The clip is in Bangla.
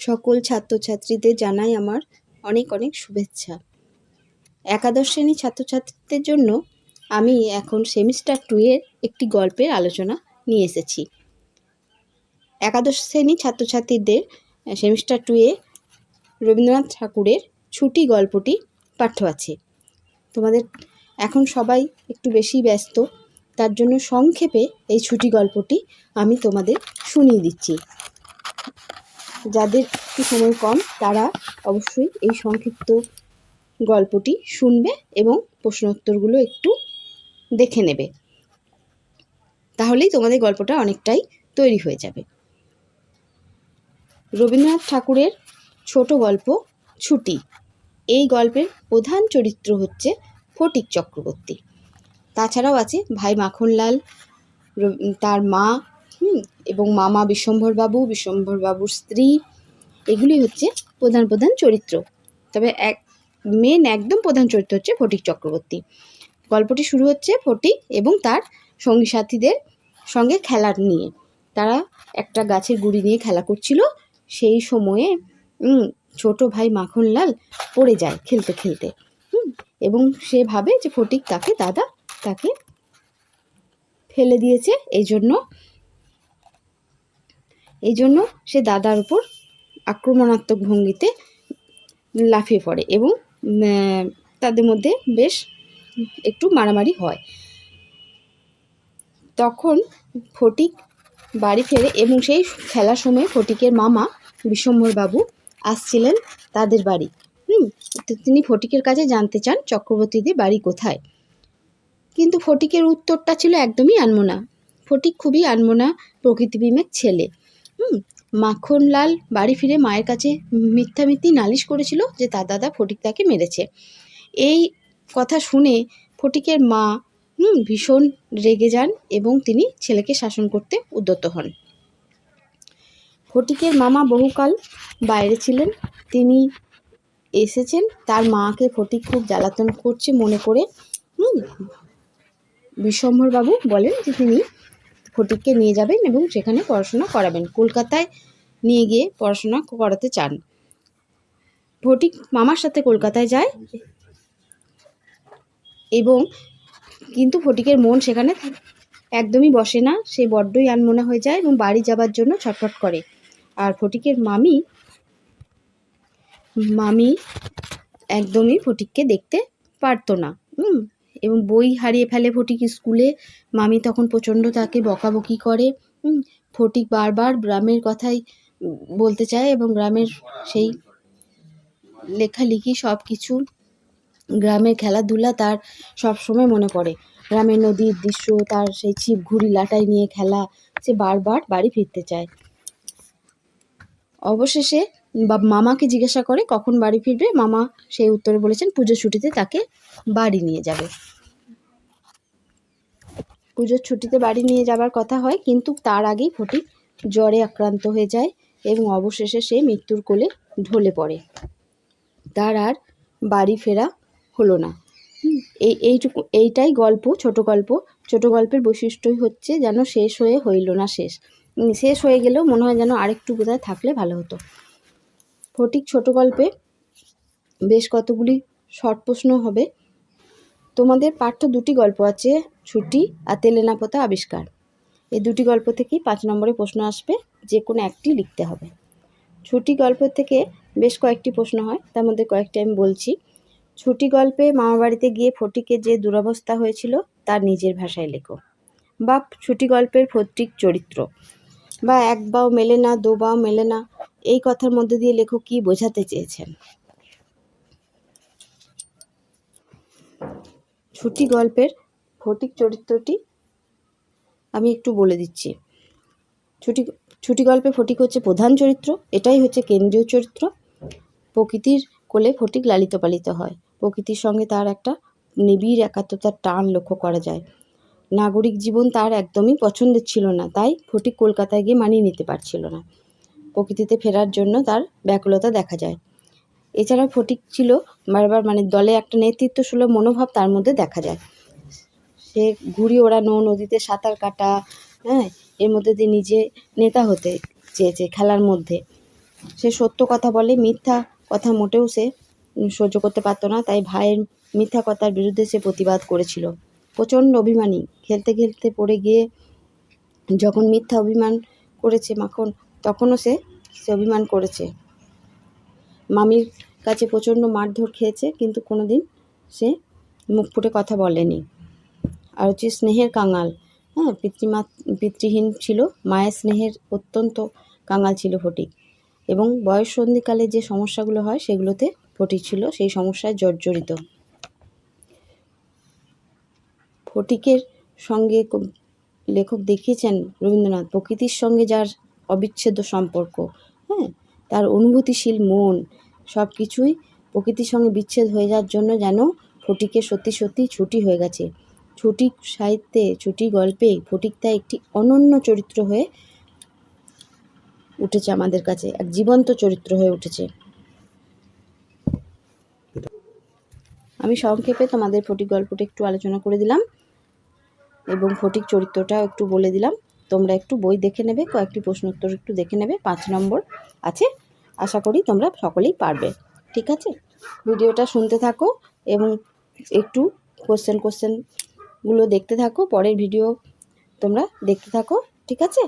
সকল ছাত্রছাত্রীদের জানাই আমার অনেক অনেক শুভেচ্ছা। একাদশ শ্রেণির ছাত্রছাত্রীদের জন্য আমি এখন সেমিস্টার টু এর একটি গল্পের আলোচনা নিয়ে এসেছি। একাদশ শ্রেণির ছাত্রছাত্রীদের সেমিস্টার টু এ রবীন্দ্রনাথ ঠাকুরের ছুটি গল্পটি পাঠ্য আছে। তোমাদের এখন সবাই একটু বেশি ব্যস্ত, তার জন্য সংক্ষেপে এই ছুটি গল্পটি আমি তোমাদের শুনিয়ে দিচ্ছি। যাদের একটু সময় কম, তারা অবশ্যই এই সংক্ষিপ্ত গল্পটি শুনবে এবং প্রশ্নোত্তরগুলো একটু দেখে নেবে। তাহলেই তোমাদের গল্পটা অনেকটাই তৈরি হয়ে যাবে। রবীন্দ্রনাথ ঠাকুরের ছোট গল্প ছুটি। এই গল্পের প্রধান চরিত্র হচ্ছে ফটিক চক্রবর্তী। তাছাড়াও আছে ভাই মাখনলাল তার মা হুম, এবং মামা বিশ্বম্ভরবাবু বিশ্বম্ভরবাবুর স্ত্রী এগুলি হচ্ছে প্রধান প্রধান চরিত্র। তবে এক মেন একদম প্রধান চরিত্র হচ্ছে ফটিক চক্রবর্তী। গল্পটি শুরু হচ্ছে ফটিক এবং তার সঙ্গী সাথীদের সঙ্গে খেলার নিয়ে। তারা একটা গাছের গুড়ি নিয়ে খেলা করছিল। সেই সময়ে ছোট ভাই মাখনলাল পড়ে যায় খেলতে খেলতে। এবং সে ভাবে যে ফটিক তাকে দাদা তাকে ফেলে দিয়েছে। এই জন্য এই জন্য সে দাদার উপর আক্রমণাত্মক ভঙ্গিতে লাফিয়ে পড়ে এবং তাদের মধ্যে বেশ একটু মারামারি হয়। তখন ফটিক বাড়ি ফেরে এবং সেই খেলার সময় ফটিকের মামা বাবু আসছিলেন তাদের বাড়ি। হুম তিনি ফটিকের কাছে জানতে চান চক্রবর্তীদের বাড়ি কোথায়। কিন্তু ফটিকের উত্তরটা ছিল একদমই আনমোনা। ফটিক খুবই আনমোনা প্রকৃতিবিমের ছেলে। হুম, মাখনলাল বাড়ি ফিরে মায়ের কাছে মিথ্যামিথ্যি নালিশ করেছিল যে তার দাদা ফটিক তাকে মেরেছে। এই কথা শুনে ফটিকের মা, হুম, ভীষণ রেগে যান এবং তিনি ছেলেকে শাসন করতে উদ্যত হন। ফটিকের মামা বহুকাল বাইরে ছিলেন। তিনি এসেছেন। তার মাকে ফটিক খুব জ্বালাতন করছে মনে করে, হুম বিশ্বম্ভরবাবু বলেন যে তিনি ফটিককে নিয়ে যাবেন এবং সেখানে পড়াশোনা করাবেন। কলকাতায় নিয়ে গিয়ে পড়াশোনা করাতে চান। ফটিক মামার সাথে কলকাতায় যায় এবং কিন্তু ফটিকের মন সেখানে একদমই বসে না। সে বড্ডই আনমনা হয়ে যায় এবং বাড়ি যাবার জন্য ছটফট করে। আর ফটিকের মামি মামি একদমই ফটিককে দেখতে পারতো না। হুম এবং বই হারিয়ে ফেলে ফটিক স্কুলে। মামি তখন প্রচণ্ড তাকে বকাবকি করে ফটিক বারবার গ্রামের কথাই বলতে চায় এবং গ্রামের সেই লেখালেখি সব কিছু গ্রামের খেলাধুলা তার সব সময় মনে পড়ে। গ্রামের নদীর দৃশ্য, তার সেই ছিপ ঘুড়ি লাটাই নিয়ে খেলা, সে বারবার বাড়ি ফিরতে চায়। অবশেষে বা, মামাকে জিজ্ঞাসা করে কখন বাড়ি ফিরবে? মামা সেই উত্তরে বলেছেন পুজো ছুটিতে তাকে বাড়ি নিয়ে যাবে। পুজোর ছুটিতে বাড়ি নিয়ে যাবার কথা হয়, কিন্তু তার আগেই ফটিক জ্বরে আক্রান্ত হয়ে যায় এবং অবশেষে সে মৃত্যুর কোলে ঢলে পড়ে। তার আর বাড়ি ফেরা হলো না। এই, এইটুকু, এইটাই গল্প, ছোট গল্প। ছোট গল্পের বৈশিষ্ট্যই হচ্ছে যেন শেষ হয়ে হইল না শেষ। শেষ হয়ে গেলেও মনে হয় যেন আরেকটু বোধহয় থাকলে ভালো হতো। ফটিক ছোট গল্পে বেশ কতগুলি শর্ট প্রশ্ন হবে। তোমাদের পাঠ্য দুটি গল্প আছে ছুটি আর তেলেনা পোতা আবিষ্কার। এই দুটি গল্প থেকেই পাঁচ নম্বরে প্রশ্ন আসবে যে কোনো একটি লিখতে হবে। ছুটি গল্প থেকে বেশ কয়েকটি প্রশ্ন হয়, তার মধ্যে কয়েকটি আমি বলছি। ছুটি গল্পে মামাবাড়িতে গিয়ে ফটিকের যে দুরবস্থা হয়েছিল, তার নিজের ভাষায় লেখো। বা ছুটি গল্পের ফটিক চরিত্র। বা এক বাও মেলে না, দো বাও মেলে না, এই কথার মধ্যে দিয়ে লেখক কী বোঝাতে চেয়েছেন। ছুটি গল্পের ফটিক চরিত্রটি আমি একটু বলে দিচ্ছি। ছুটি ছুটি গল্পে ফটিক হচ্ছে প্রধান চরিত্র, এটাই হচ্ছে কেন্দ্রীয় চরিত্র। প্রকৃতির কোলে ফটিক লালিত পালিত হয়। প্রকৃতির সঙ্গে তার একটা নিবিড় একাত্মতার টান লক্ষ্য করা যায়। নাগরিক জীবন তার একদমই পছন্দের ছিল না, তাই ফটিক কলকাতায় গিয়ে মানিয়ে নিতে পারছিল না। প্রকৃতিতে ফেরার জন্য তার ব্যাকুলতা দেখা যায়। এছাড়াও ফটিক ছিল বারবার মানে দলে একটা নেতৃত্ব সুলভ মনোভাব তার মধ্যে দেখা যায়। সে ঘুড়ি ওড়ানো নদীতে সাঁতার কাটা হ্যাঁ এর মধ্যে দিয়ে নিজে নেতা হতে চেয়েছে খেলার মধ্যে। সে সত্য কথা বলে, মিথ্যা কথা মোটেও সে সহ্য করতে পারতো না, তাই ভাইয়ের মিথ্যা কথার বিরুদ্ধে সে প্রতিবাদ করেছিল। প্রচণ্ড অভিমানী, খেলতে খেলতে পড়ে গিয়ে যখন মিথ্যা অভিমান করেছে মাখন, তখনও সে সে অভিমান করেছে। মামির কাছে প্রচণ্ড মারধর খেয়েছে, কিন্তু কোনো দিন সে মুখ ফুটে কথা বলেনি। আর হচ্ছে স্নেহের কাঙাল হ্যাঁ পিতৃমা, পিতৃহীন ছিল, মায়ের স্নেহের অত্যন্ত কাঙাল ছিল ফটিক। এবং বয়স সন্ধিকালে যে সমস্যাগুলো হয় সেগুলোতে ফটিক ছিল, সেই সমস্যায় জর্জরিত। ফটিকের সঙ্গে লেখক দেখিয়েছেন রবীন্দ্রনাথ, প্রকৃতির সঙ্গে যার অবিচ্ছেদ্য সম্পর্ক হ্যাঁ তার অনুভূতিশীল মন সব কিছুই প্রকৃতির সঙ্গে বিচ্ছেদ হয়ে যাওয়ার জন্য যেন ফটিকের সত্যি সত্যি ছুটি হয়ে গেছে। ছুটি সাহিত্যে, ছুটি গল্পে ফটিক তা একটি অনন্য চরিত্র হয়ে উঠেছে আমাদের কাছে, এক জীবন্ত চরিত্র হয়ে উঠেছে। আমি সংক্ষেপে তোমাদের ফটিক গল্পটা একটু আলোচনা করে দিলাম এবং ফটিক চরিত্রটা একটু বলে দিলাম। তোমরা একটু বই দেখে নেবে, কয়েকটি প্রশ্ন উত্তর একটু দেখে নেবে, পাঁচ নম্বর আছে। আশা করি তোমরা সকলেই পারবে, ঠিক আছে? ভিডিওটা শুনতে থাকো এবং একটু কোশ্চেন কোশ্চেন কোশ্চেনগুলো দেখতে থাকো পরের ভিডিও তোমরা দেখতে থাকো ঠিক আছে?